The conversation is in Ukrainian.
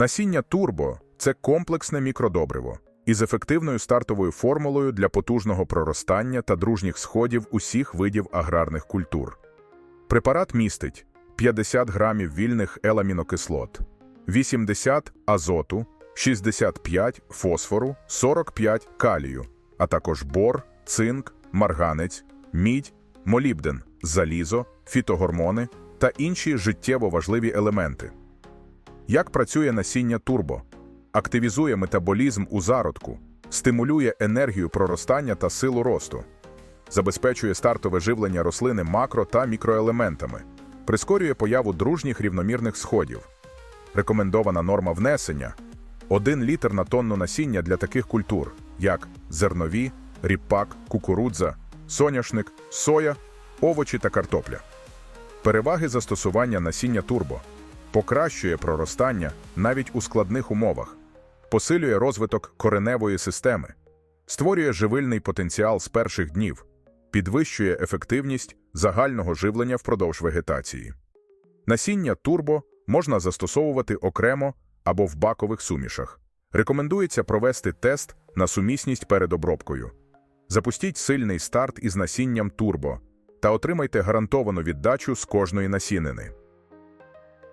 Насіння турбо це комплексне мікродобриво із ефективною стартовою формулою для потужного проростання та дружніх сходів усіх видів аграрних культур. Препарат містить 50 грамів вільних еламінокислот, 80 азоту, 65 фосфору, 45 калію, а також бор, цинк, марганець, мідь, молібден, залізо, фітогормони та інші життєво важливі елементи. Як працює насіння турбо? Активізує метаболізм у зародку, стимулює енергію проростання та силу росту, забезпечує стартове живлення рослини макро та мікроелементами, прискорює появу дружніх рівномірних сходів. Рекомендована норма внесення 1 літр на тонну насіння для таких культур, як зернові, ріпак, кукурудза, соняшник, соя, овочі та картопля. Переваги застосування насіння турбо покращує проростання навіть у складних умовах, посилює розвиток кореневої системи, створює живильний потенціал з перших днів, підвищує ефективність загального живлення впродовж вегетації. Насіння турбо можна застосовувати окремо або в бакових сумішах. Рекомендується провести тест на сумісність перед обробкою. Запустіть сильний старт із насінням турбо та отримайте гарантовану віддачу з кожної насінини.